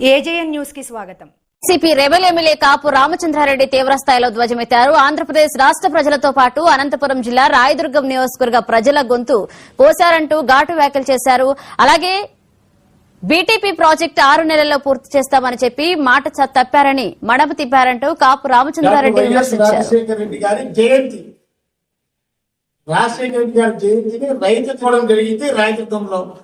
AJN న్యూస్కి స్వాగతం. CP rebel MLA Kapu Ramachandra Reddy తీవ్రస్థాయిలో ధ్వజమెత్తారు. ఆంధ్రప్రదేశ్ రాష్ట్ర ప్రజలతో పాటు అనంతపురం జిల్లా రాయదుర్గం నియోజకవర్గ ప్రజల గొంతు కోశారంటూ ఘాటు వ్యాఖ్యలు చేశారు. అలాగే బీటీపీ ప్రాజెక్టు ఆరు నెలల్లో పూర్తి చేస్తామని చెప్పి మాట చ- తప్పారని మడమ తిప్పారంటూ కాపు రామచంద్రారెడ్డి విమర్శించారు. రాజశేఖర రెడ్డి గారి జయంతి. రాజశేఖర రెడ్డి గారి జయంతిని రైతు చూడడం జరిగింది రాయదుర్గంలో.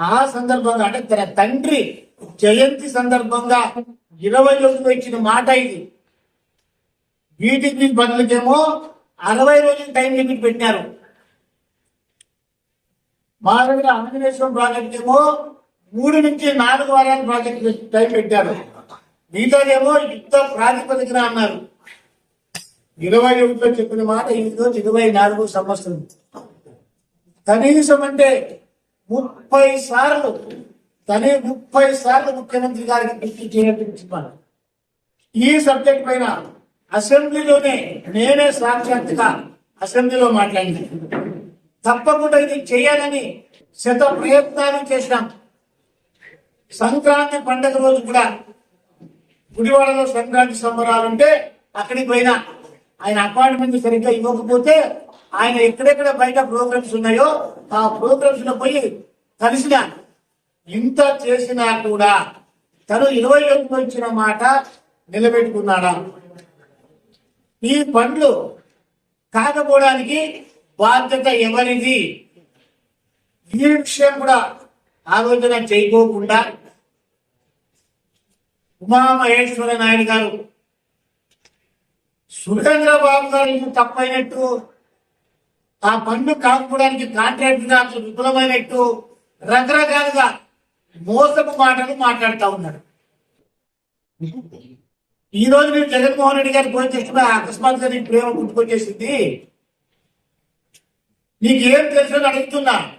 ఆ సందర్భంగా అంటే తన తండ్రి జయంతి సందర్భంగా ఇరవై రోజులు ఇచ్చిన మాట ఇది. వీటికి బదులుకేమో అరవై రోజులు టైం లిమిట్ పెట్టారు మా దగ్గర ఆంజనేశ్వరం ప్రాజెక్ట్ ఏమో మూడు నుంచి నాలుగు వారాల ప్రాజెక్ట్ టైం పెట్టారు. మిగతాదేమో యుద్ధ ప్రాతిపదికన అన్నారు. ఇరవై ఒకటిలో చెప్పిన మాట ఈ రోజు ఇరవై నాలుగు సంవత్సరం. కనీసం అంటే ముప్పై సార్లు తనే ముప్పై సార్లు ముఖ్యమంత్రి గారికి గుర్తు చేయాలని ఈ సబ్జెక్ట్ పైన అసెంబ్లీలోనే నేనే సాక్షాత్గా అసెంబ్లీలో మాట్లాడింది తప్పకుండా ఇది చేయాలని శత ప్రయత్నాలు చేసినాం సంక్రాంతి పండగ రోజు కూడా గుడివాడలో సంక్రాంతి సంబరాలు ఉంటే అక్కడికి పోయినా ఆయన అపాయింట్మెంట్ సరిగ్గా ఇవ్వకపోతే ఆయన ఎక్కడెక్కడ బయట ప్రోగ్రామ్స్ ఉన్నాయో ఆ ప్రోగ్రామ్స్లో పోయి కలిసిన ఇంత చేసినా కూడా తను ఇరవై ఒకటి ఇచ్చిన మాట నిలబెట్టుకున్నాడా? ఈ పండ్లు కాకపోవడానికి బాధ్యత ఎవరిది? ఈ విషయం కూడా ఆలోచన చేయకోకుండా ఉమామహేశ్వర నాయుడు గారు సురేంద్ర బాబు గారు తప్పైనట్టు ఆ పండు కాకపోవడానికి కాంట్రాక్ట్ నాకు విఫలమైనట్టు రకరకాలుగా మోసపు మాటలు మాట్లాడుతూ ఉన్నాడు. ఈ రోజు మీరు జగన్మోహన్ రెడ్డి గారికి ఫోన్ చేస్తున్నా అకస్మాత్తుగా నీకు ప్రేమ గుర్తుకొచ్చేసింది. నీకేం తెలుసు అని అడుగుతున్నా.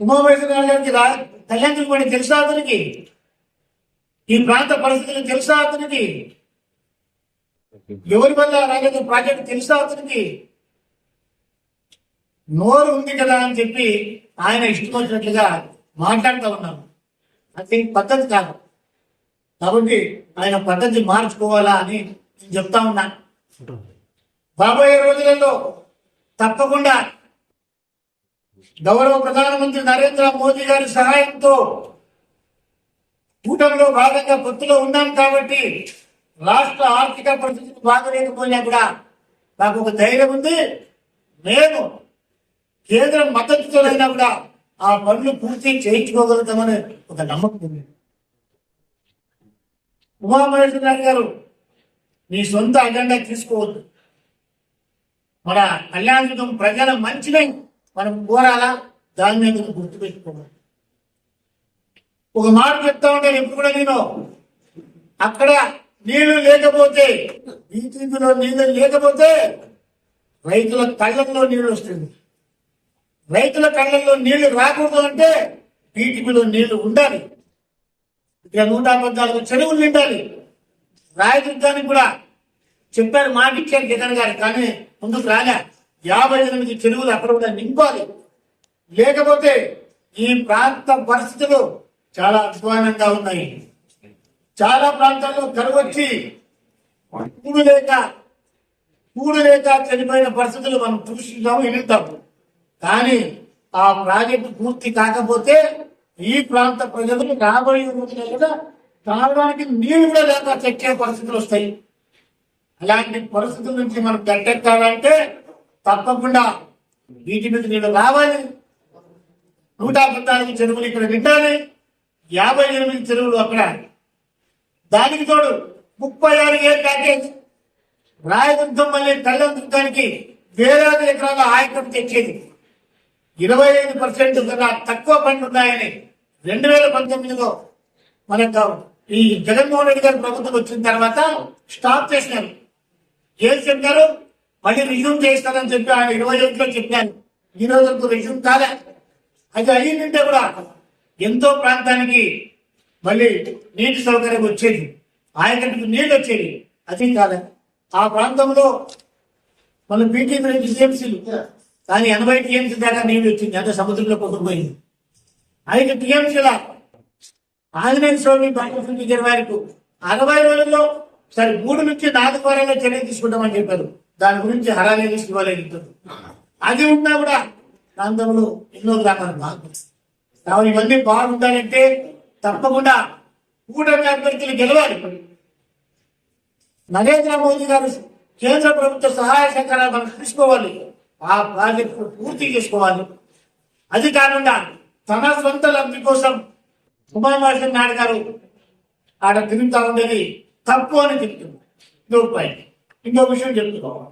ఉమామహేశ్వర గారికి రా కళ్యాణ్ పడి తెలుసా అతనికి? ఈ ప్రాంత పరిస్థితులు తెలుసా అతనికి? ఎవరి వల్ల రాలేదు ప్రాజెక్ట్ తెలుసా అతనికి? నోరు ఉంది కదా అని చెప్పి ఆయన ఇష్టం వచ్చినట్లుగా మాట్లాడుతూ ఉన్నాను అది పద్ధతి కాదు. కాబట్టి ఆయన పద్ధతి మార్చుకోవాలా అని నేను చెప్తా ఉన్నా. రాబోయే రోజులలో తప్పకుండా గౌరవ ప్రధానమంత్రి నరేంద్ర మోదీ గారి సహాయంతో కూటమిలో భాగంగా పొత్తులో ఉన్నాం కాబట్టి రాష్ట్ర ఆర్థిక పరిస్థితి బాగలేకపోయినా కూడా నాకు ఒక ధైర్యం ఉంది. నేను కేంద్రం మద్దతుతోనైనా కూడా ఆ పనులు పూర్తి చేయించుకోగలుగుతామని ఒక నమ్మకం ఉంది. ఉమామహేశ్వర గారు నీ సొంత అజెండా తీసుకోవద్దు. మన కళ్యాణం ప్రజల మంచిని మనం కోరాలా? దాని మీద గుర్తుపెట్టుకోవాలి ఒక మాట చెప్తా ఉంటాను ఎప్పుడు కూడా నేను అక్కడ నీళ్ళు లేకపోతే బీటీపీలో నీళ్ళు లేకపోతే రైతుల కళ్ళల్లో నీళ్ళు వస్తుంది. రైతుల కళ్ళల్లో నీళ్ళు రాకూడదు అంటే బీటీపీలో నీళ్ళు ఉండాలి. ఇక్కడ నూట పద్నాలుగు చెరువులు నిండాలి. రాయదుర్గానికి కూడా చెప్పారు మాట ఇచ్చారు జగన్ గారు కానీ ముందుకు రాలే. యాభై ఎనిమిది చెరువులు అక్కడ కూడా నింపాలి. లేకపోతే ఈ ప్రాంత పరిస్థితులు చాలా అధ్వానంగా ఉన్నాయి. చాలా ప్రాంతాల్లో కరువు వచ్చి కూడు లేక కూడు లేక చనిపోయిన పరిస్థితులు మనం చూస్తున్నాము వింటాము కానీ ఆ ప్రాజెక్టు పూర్తి కాకపోతే ఈ ప్రాంత ప్రజలు రాబోయే రోజుల్లో కూడా తాగడానికి నీళ్ళు కూడా లేక చెక్కే పరిస్థితులు వస్తాయి. అలాంటి పరిస్థితుల నుంచి మనం గట్టెక్కాలంటే తప్పకుండా వీటి మీద నీళ్ళు రావాలి. నూట పద్నాలుగు చెరువులు ఇక్కడ నిండాలి. యాభై ఎనిమిది చెరువులు అక్కడ. దానికి తోడు ముప్పై ఆరు ఏ ప్యాకేజ్. రాయదుర్గం మళ్ళీ కళ్యాణదుర్గానికి వేలాది ఎకరాల ఆయకం తెచ్చేది. ఇరవై ఐదు పర్సెంట్ కన్నా తక్కువ పనులు ఉన్నాయని రెండు వేల పంతొమ్మిదిలో మనకు ఈ జగన్మోహన్ రెడ్డి గారు ప్రభుత్వం వచ్చిన తర్వాత స్టాప్ చేసినారు. ఏం చెప్పారు? మళ్ళీ రిజ్యూమ్ చేస్తారని చెప్పి ఆయన ఇరవై ఒకటిలో చెప్పాను ఈ రోజు వరకు రిజ్యూమ్ కాలే. అది అయ్యిందంటే కూడా ఎంతో ప్రాంతానికి మళ్ళీ నీటి సౌకర్యం వచ్చేది. ఆయకట్టుకు నీళ్ళు వచ్చేది. అది కాలే. ఆ ప్రాంతంలో మన బీటీ టీఎంసీలు కానీ ఎనభై టీఎంసీ దాకా నీళ్ళు వచ్చింది. అంటే సముద్రంలో కొట్టుకుపోయింది ఐదు టీఎంసీల ఆంజనేయ స్వామి బాలకృష్ణ విజయ్ వారికి అరవై రోజుల్లో సరే మూడు నుంచి నాలుగు వారాల్లో చర్య తీసుకుంటామని చెప్పారు. దాని గురించి హరాలే ఇవ్వలేదు అది ఉన్నా కూడా ప్రాంతంలో ఎన్నో గ్రామాలు బాగుంది కాబట్టి ఇవన్నీ బాగుండాలంటే తప్పకుండా కూటమి అభ్యర్థులు గెలవాలి. నరేంద్ర మోదీ గారు కేంద్ర ప్రభుత్వ సహాయ సహకారాలు మనం తీసుకోవాలి. ఆ ప్రాజెక్టు పూర్తి చేసుకోవాలి. అది కాకుండా తన సొంత లబ్ధి కోసం ఉమామహేశ్వర నాయుడు గారు ఆడ తిరుగుతా ఉండేది తప్పు అని చెప్తుంది ఇంకొక పాయింట్ ఇంకో విషయం చెప్తుకోవాలి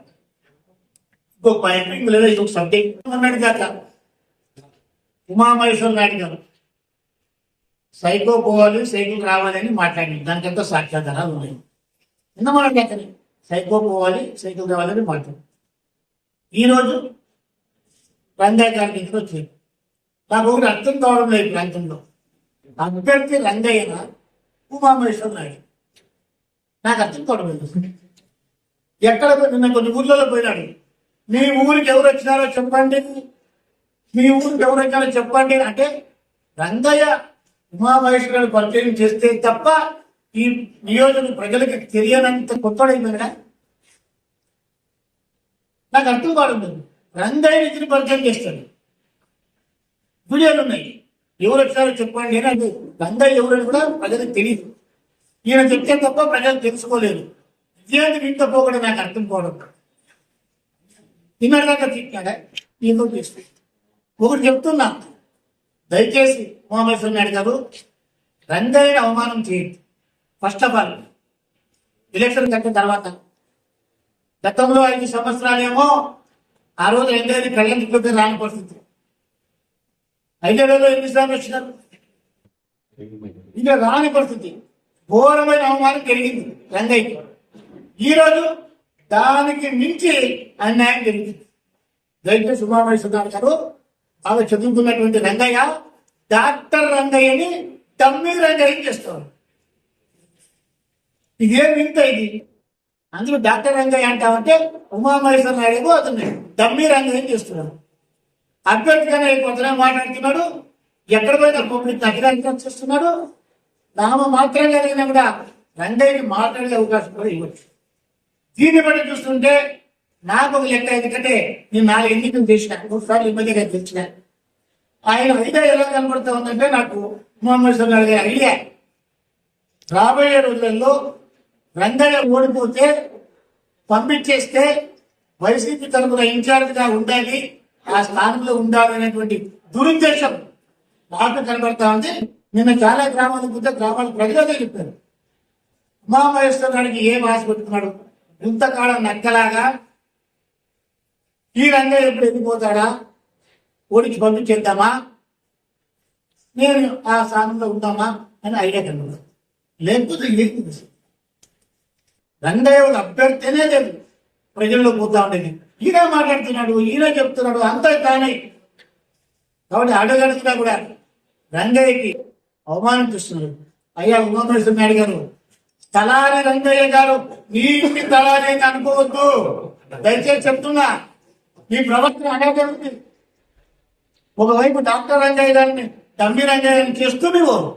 ఇంకొక పాయింట్ ఇంకో లేదా ఇంకొక సబ్జెక్ట్ అన్నాడు కాక ఉమామహేశ్వర నాయుడు గారు. సైకో పోవాలి సైకిల్ రావాలని మాట్లాడింది దానికంతా సాక్ష్యాధారాలు ఉన్నాయి. నిన్న మాట్లాడతాను సైకో పోవాలి సైకిల్ రావాలని మాట్లాడు ఈరోజు రంగయ్య గారికి ఇంటికి వచ్చింది నాకు ఒకటి అర్థం కావడం లేదు ప్రాంతంలో. అభ్యర్థి రంగయ్య ఉమామహేశ్వర నాయుడు. నాకు అర్థం కావడం లేదు ఎక్కడ నిన్న కొన్ని ఊర్లలో పోయినాడు. మీ ఊరికి ఎవరు వచ్చినారో చెప్పండి. మీ ఊరికి ఎవరు వచ్చినారో చెప్పండి అంటే రంగయ్య ఉమామహేశ్వరుడు పరిచయం చేస్తే తప్ప ఈ నియోజక ప్రజలకు తెలియనంత కొత్తడైపోయినా నాకు అర్థం కావడం లేదు రంగయ్య ఇచ్చిన పరిచయం చేస్తాడు. వీడియోలు ఉన్నాయి ఎవరు వచ్చారో చెప్పండి. అని అంటే రంగయ్య ఎవరని కూడా ప్రజలకు తెలియదు ఈయన చెప్తే తప్ప ప్రజలు తెలుసుకోలేదు. విద్యార్థి వీటితో పోకుండా నాకు అర్థం పోవడం తిన్నదాకా తిట్టాడా? ఏదో చేస్తే. ఒకటి చెప్తున్నా. దయచేసి ఉమామేశ్వర నాయుడు గారు రంగయ్య అవమానం చేయండి. ఫస్ట్ ఆఫ్ ఆల్ ఎలక్షన్ కట్టిన తర్వాత గతంలో ఐదు సంవత్సరాలేమో ఆ రోజు రంగయ్యని కళ్యాణ్ రాని పరిస్థితి. ఐదేళ్ళలో ఎన్నిసార్లు వచ్చినారు? ఇంకా రాని పరిస్థితి. ఘోరమైన అవమానం జరిగింది రంగయ్యకి. ఈరోజు దానికి మించి అన్యాయం జరిగింది. దయచేసి ఉమామేశ్వర గారు ఆమె చదువుకున్నటువంటి రంగయ్య డాక్టర్ రంగయ్యని డమ్మీ రంగయ్య చేస్తారు. ఇదేం వింత ఇది? అందులో డాక్టర్ రంగయ్య అంటామంటే ఉమామహేశ్వర నాయుడు అతను. డమ్మీ రంగయ్య చేస్తున్నాడు? అభ్యర్థిగానే కొత్తగా మాట్లాడుతున్నాడు. ఎక్కడ పోయినా పబ్లిక్ అధికారికం చేస్తున్నాడు. నామ మాత్రం కలిగినా కూడా రంగయ్యకి మాట్లాడే అవకాశం కూడా ఇవ్వచ్చు. దీన్ని బట్టి చూస్తుంటే నాకు ఒక లెక్క ఎందుకంటే నేను నాలుగు ఎన్నికలు చేసిన మూడు సార్లు గారు గెలిచిన. ఆయన ఐడియా ఎలా కనబడుతూ ఉందంటే నాకు ఉమామహేశ్వర నాయుడు గారి ఐడియా. రాబోయే రోజులలో రంగయ్య ఓడిపోతే పంపించేస్తే వైసీపీ తరఫున ఇన్ఛార్జ్గా ఉండాలి ఆ స్థానంలో ఉండాలి అనేటువంటి దురుద్దేశం మాకు కనబడతా ఉంది. నిన్న చాలా గ్రామాలకు గుద్ద గ్రామాల ప్రజలతో చెప్పారు. ఉమామహేశ్వర గారికి ఏం ఆశ పెట్టుకున్నాడు ఇంతకాలం నక్కలాగా ఈ రంగయ్య ఎప్పుడు వెళ్ళిపోతాడా ఓడికి పంపించేద్దామా? నేను ఆ స్థానంలో ఉందామా? అని ఐడియా కనుక లేకపోతే ఏంటి రంగయ్య ఒక అభ్యర్థినే లేదు. ప్రజల్లో పోతా ఉండేది ఈయన మాట్లాడుతున్నాడు ఈయన చెప్తున్నాడు అంతా తానే. కాబట్టి అడగడుతున్నా కూడా రంగయ్యకి అవమానం అయ్యా ఉమామేశ్వర అడిగారు గారు తలారి రంగయ్య గారు నీ ఇంటి తలారి అనుకోవద్దు. దయచేసి చెప్తున్నా ఈ ప్రవర్తన అలాగే ఉంది. ఒకవైపు డాక్టర్ రంగయ్య గారిని తమ్మి రంగయ్య గారిని చేస్తూ నువ్వు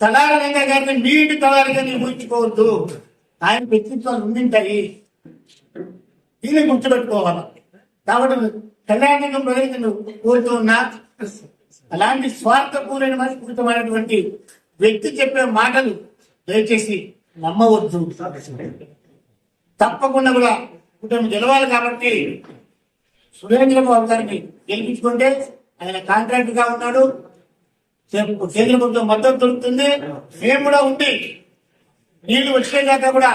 తలారి రంగయ్య గారిని మీ ఇంటి తలారిగా నిర్మించుకోవద్దు ఆయన వ్యక్తిత్వాలు ఉండింటాయి. దీన్ని గుర్తుపెట్టుకోవాలి. కాబట్టి కళ్యాణంగా ప్రజలకు నువ్వు కోరుతూ ఉన్నా అలాంటి మనస్ఫూర్తమైనటువంటి వ్యక్తి చెప్పే మాటలు దయచేసి నమ్మవద్దు. తప్పకుండా కూడా కుటుంబం గెలవాలి కాబట్టి సురేంద్ర బాబు గారిని గెలిపించుకుంటే ఆయన కాంట్రాక్ట్గా ఉన్నాడు. కేంద్ర ప్రభుత్వం మద్దతు దొరుకుతుంది మేము కూడా ఉండి నీళ్ళు వచ్చేదాకా కూడా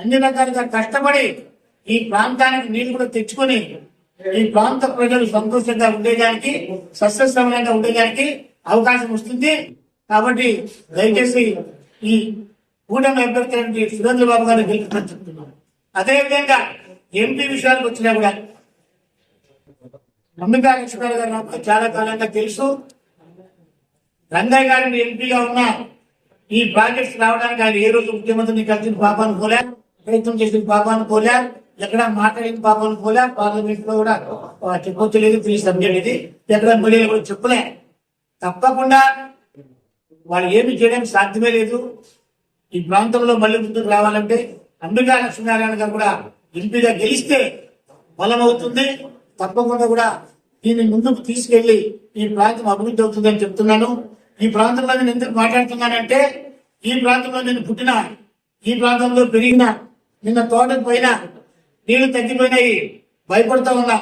అన్ని రకాలుగా కష్టపడి ఈ ప్రాంతానికి నీళ్ళు కూడా తెచ్చుకొని ఈ ప్రాంత ప్రజలు సంతోషంగా ఉండేదానికి సస్యశ్రమంగా ఉండేదానికి అవకాశం వస్తుంది. కాబట్టి దయచేసి ఈ కూటమి అభ్యర్థి సురేంద్ర బాబు గారిని గెలుపుతాను చెప్తున్నాను అదేవిధంగా ఎంపీ విషయాలకు వచ్చినా కూడా మమ్మికా లక్ష్మణ్ గారు నాకు చాలా కాలంగా తెలుసు. రంగయ్య గారిని ఎంపీగా ఉన్న ఈ ప్రాజెక్ట్స్ రావడానికి ఆయన ఏ రోజు ముఖ్యమంత్రిని కలిసిన పాపాను పోలే ప్రయత్నం చేసిన పాపాను పోలే ఎక్కడ మాట్లాడిన పాపాను పోలే పార్లమెంట్లో కూడా చెప్పొచ్చలేదు ఫ్రీ సబ్జెక్ట్ ఇది. ఎక్కడ మీడియా కూడా చెప్పలే. తప్పకుండా వాళ్ళు ఏమి చేయడానికి సాధ్యమే లేదు. ఈ ప్రాంతంలో మళ్ళీ ముందుకు రావాలంటే అంబికా లక్ష్మీనారాయణ గారు కూడా ఎంపీగా గెలిస్తే బలం అవుతుంది తప్పకుండా కూడా దీన్ని ముందుకు తీసుకెళ్ళి ఈ ప్రాంతం అభివృద్ధి అవుతుందని చెప్తున్నాను. ఈ ప్రాంతంలో నేను ఎందుకు మాట్లాడుతున్నానంటే ఈ ప్రాంతంలో నేను పుట్టిన ఈ ప్రాంతంలో పెరిగిన నిన్న తోటకు పోయిన నీళ్ళు తగ్గిపోయినాయి భయపడతా ఉన్నా.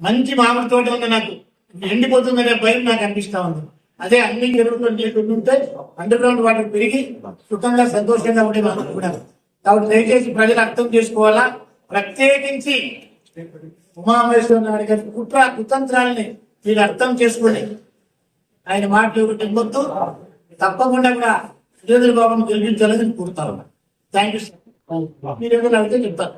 మంచి మామిడి తోట ఉంది నాకు. ఎండిపోతుందనే భయం నాకు అనిపిస్తా ఉంది. అదే అన్ని చెరువులో నీళ్ళు ఉంటే అండర్ గ్రౌండ్ వాటర్ పెరిగి సుఖంగా సంతోషంగా ఉండే మనం కూడా. కాబట్టి దయచేసి ప్రజలు అర్థం చేసుకోవాలా? ప్రత్యేకించి ఉమామేశ్వర నాయుడు గారి కుట్ర కుతంత్రాలని మీరు అర్థం చేసుకుని ఆయన మాటలు మొత్తం తప్పకుండా కూడా సురేంద్ర బాబును గెలిపించాలని కోరుతా ఉన్నా. థ్యాంక్ యూ సార్ మీరు ఏమైనా అడిగితే చెప్తాను.